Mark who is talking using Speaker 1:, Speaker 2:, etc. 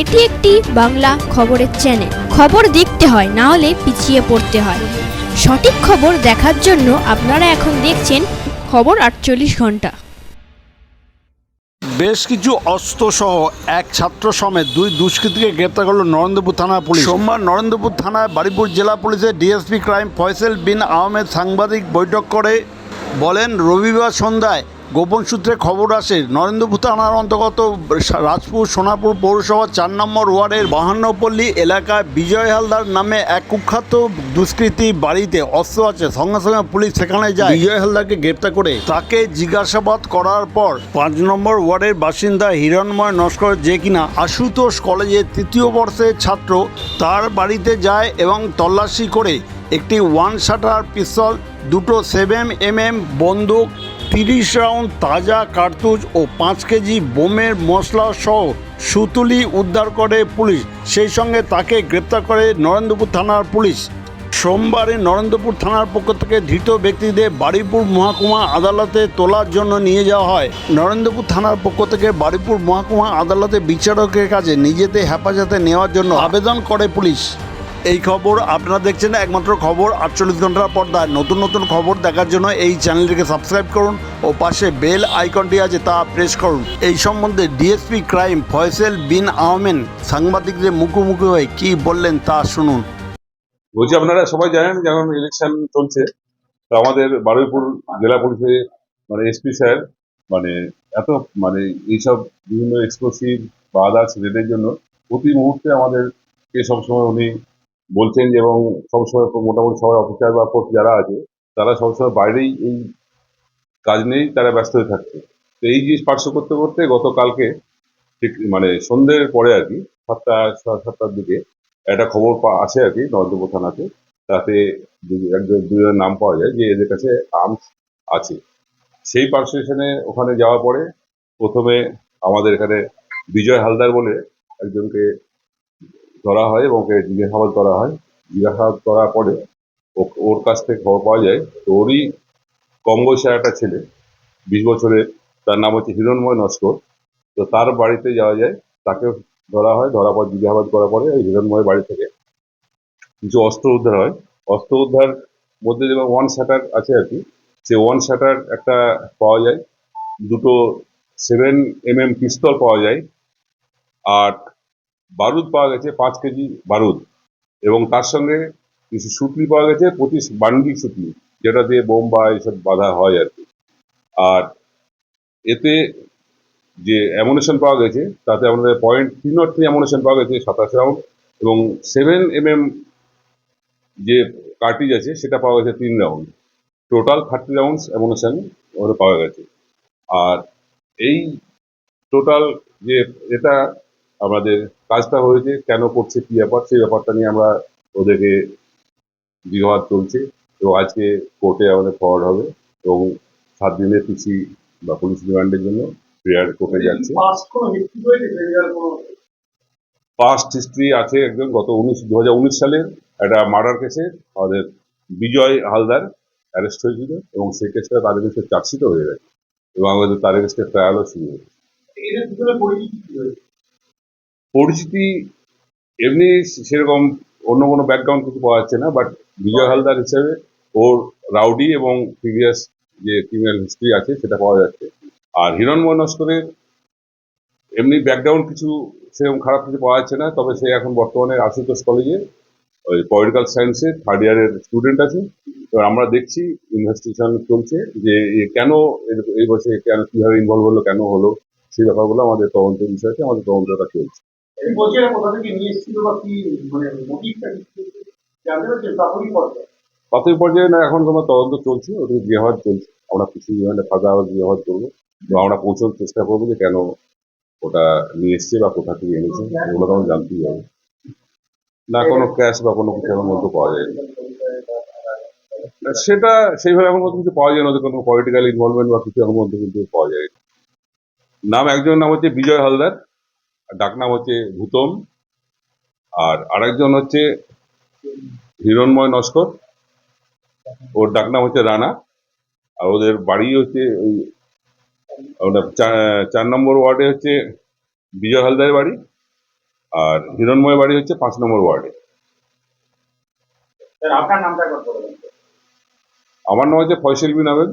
Speaker 1: এটি একটি বাংলা খবরের চ্যানেল খবর দেখতে হয়, না হলে পিছিয়ে পড়তে হয়। সঠিক খবর দেখার জন্য আপনারা এখন দেখছেন খবর আটচল্লিশ ঘণ্টা।
Speaker 2: বেশ কিছু অস্ত্রসহ এক ছাত্র সমেত দুই দুষ্কৃতীকে গ্রেপ্তার করল নরেন্দ্রপুর থানা পুলিশ। সোমবার নরেন্দ্রপুর থানায় বারিপুর জেলা পুলিশের ডিএসপি ক্রাইম ফয়সেল বিন আহমেদ সাংবাদিক বৈঠক করে বলেন, রবিবার সন্ধ্যায় গোপন সূত্রে খবর আসে নরেন্দ্রপুর থানার অন্তর্গত রাজপুর সোনাপুর পৌরসভার চার নম্বর ওয়ার্ডের বাহান্নপল্লী এলাকায় বিজয় হালদার নামে এক কুখ্যাত দুষ্কৃতী বাড়িতে অস্ত্র আছে। সঙ্গে সঙ্গে পুলিশ সেখানে যায়। বিজয় হালদারকে গ্রেপ্তার করে। তাকে জিজ্ঞাসাবাদ করার পর পাঁচ নম্বর ওয়ার্ডের বাসিন্দা হিরণময় নস্কর যে কিনা আশুতোষ কলেজের তৃতীয় বর্ষের ছাত্র তার বাড়িতে যায় এবং তল্লাশি করে একটি ওয়ান শাটার পিস্তল দুটো সেভেন এম এম বন্দুক তিরিশ রাউন্ড তাজা কার্তুজ ও পাঁচ কেজি বোমের মশলা সহ সুতুলি উদ্ধার করে পুলিশ। সেই সঙ্গে তাকে গ্রেপ্তার করে নরেন্দ্রপুর থানার পুলিশ। সোমবারে নরেন্দ্রপুর থানার পক্ষ থেকে ধৃত ব্যক্তিদের বারুইপুর মহাকুমা আদালতে তোলার জন্য নিয়ে যাওয়া হয়। নরেন্দ্রপুর থানার পক্ষ থেকে বারুইপুর মহাকুমা আদালতে বিচারকের কাছে নিজেদের হেফাজতে নেওয়ার জন্য আবেদন করে পুলিশ। এই খবর আপনারা দেখছেন একমাত্র খবর, আটচল্লিশ ঘণ্টার পর্দায়। নতুন নতুন খবর দেখার জন্য এই চ্যানেলটিকে সাবস্ক্রাইব করুন ও পাশে বেল আইকনটি আছে তা প্রেস করুন। এই সম্বন্ধে ডিএসপি ক্রাইম ফয়সেল বিন আহমেদ সাংবাদিকদের মুখোমুখি হয়ে কী বললেন তা শুনুন।
Speaker 3: বলছি, আপনারা সবাই জানেন যেমন ইলেকশন চলছে। তো আমাদের বারুইপুর জেলা পুলিশে মানে এসপি স্যার মানে এত মানে এইসব বিভিন্ন এক্সপ্লোসিভ বা আদার্স রেডের জন্য প্রতি মুহূর্তে আমাদেরকে সবসময় উনি বলছেন যে এবং সবসময় মোটামুটি সবাই অফিসার বা পোস্ট যারা আছে, তারা সবসময় বাইরেই এই কাজ নিয়েই তারা ব্যস্ত হয়ে থাকছে। তো এই জিনিস পার্শ্ব করতে করতে গতকালকে ঠিক মানে সন্ধ্যের পরে আর কি, সাতটা, সাড়ে সাতটার দিকে একটা খবর আসে আর কি নরেন্দ্রপুর থানাতে। তাতে একজন, দুজনের নাম পাওয়া যায় যে এদের কাছে আর্মস আছে। সেই পার্সেশনে ওখানে যাওয়ার পরে প্রথমে আমাদের এখানে বিজয় হালদার বলে একজনকে ধরা হয় এবং জিজ্ঞাসাবাদ করা হয়। জিজ্ঞাসাবাদ করার পরে ওর কাছ থেকে খবর পাওয়া যায় তো ওরই কম বয়সের একটা ছেলে, বিশ বছরের, তার নাম হচ্ছে হিরণময় নস্কর। তো তার বাড়িতে যাওয়া যায় তাকে ধরা হয় ধরা পর জিজ্ঞাসাবাদ করার পরে ওই হিরণময়ের বাড়ি থেকে কিছু অস্ত্র উদ্ধার হয়। অস্ত্র উদ্ধার মধ্যে যেমন ওয়ান শাটার আছে আর কি, সে ওয়ান শাটার একটা পাওয়া যায়। দুটো সেভেন এম এম পিস্তল পাওয়া যায়। আর বারুদ পাওয়া গেছে, পাঁচ কেজি বারুদ। এবং তার সঙ্গে কিছু সুতলি পাওয়া গেছে, পঁচিশ বান্ডিক সুতলি যেটা দিয়ে বোম বা এইসব বাধা হয় আর কি। আর এতে যে অ্যামুনেশন পাওয়া গেছে, তাতে আমাদের point three not three ammunition পাওয়া গেছে, সাতাশ রাউন্ড এবং সেভেন এম এম যে কার্টিজ আছে, সেটা পাওয়া গেছে তিন round total thirty rounds ammunition ওখানে পাওয়া গেছে। আর এই টোটাল যে এটা আমাদের কাজটা হয়েছে, কেন করছে, কি ব্যাপার, সেই ব্যাপারটা নিয়ে আমরা ওদেরকে জিজ্ঞাসাবাদ চলছে এবং আজকে কোর্টে আমাদের ফরওয়ার্ড হবে এবং সাত দিনের পিসি বা পুলিশ রিমান্ডের জন্য প্রেয়ার কোর্টে যাচ্ছে। পাস্ট হিস্ট্রি আছে একজন, গত উনিশ দু হাজার উনিশ সালে একটা মার্ডার কেসে আমাদের বিজয় হালদার অ্যারেস্ট হয়েছিল এবং সেই কেসটা তার এগেন্সে চার্জশিটও হয়ে গেছে। এবং আমাদের তার এগেন্সে ট্রায়ালও শুরু হয়েছে। পরিচিতি এমনি সেরকম অন্য কোনো ব্যাকগ্রাউন্ড কিছু পাওয়া যাচ্ছে না বাট বিজয় হালদার হিসেবে ওর রাউডি এবং প্রিভিয়াস যে ক্রিমিনাল হিস্ট্রি আছে সেটা পাওয়া যাচ্ছে। আর হিরণময় নস্করের এমনি ব্যাকগ্রাউন্ড কিছু সেরকম খারাপ কিছু পাওয়া যাচ্ছে না, তবে সে এখন বর্তমানে আশুতোষ কলেজে ওই পলিটিক্যাল সায়েন্সে থার্ড ইয়ারের স্টুডেন্ট আছে। তো আমরা দেখছি ইনভেস্টিগেশন চলছে যে কেন এই বছরে কেন কীভাবে ইনভলভ হলো, কেন হলো, সেই ব্যাপারগুলো আমাদের তদন্তের বিষয় আছে, আমাদের তদন্তটা চলছে।
Speaker 4: মানে প্রাথমিক পর্যায়ে।
Speaker 3: না, এখন তোমার তদন্ত চলছে, ওদের জিজ্ঞাসাবাদ চলছে। আমরা কিছু রিমান্ডে ফাঁকা করব। আমরা পৌঁছানোর চেষ্টা করব যে কেন ওটা নিয়ে এসছে বা কোথা থেকে এনেছে, এগুলো তো আমরা জানতেই হবে। না, কোনো ক্যাশ বা কোনো কিছু এর মধ্যে পাওয়া যায়নি সেটা সেইভাবে এখন মধ্যে কিছু পাওয়া যায় না কোনো পলিটিক্যাল ইনভলভমেন্ট বা কিছু এখন মধ্যে কিন্তু পাওয়া যায় নাম, একজনের নাম হচ্ছে বিজয় হালদার। আর ডাক নাম হচ্ছে ভূতম আর আরেকজন হচ্ছে হিরণময় নস্কর। ওর ডাক নাম হচ্ছে রানা আর ওদের বাড়ি হচ্ছে ওই ওটা চার নম্বর ওয়ার্ডে হচ্ছে বিজয় হালদারের বাড়ি আর হিরণময় বাড়ি হচ্ছে পাঁচ নম্বর ওয়ার্ডে। আমার নাম হচ্ছে ফয়সল বিন আহমেদ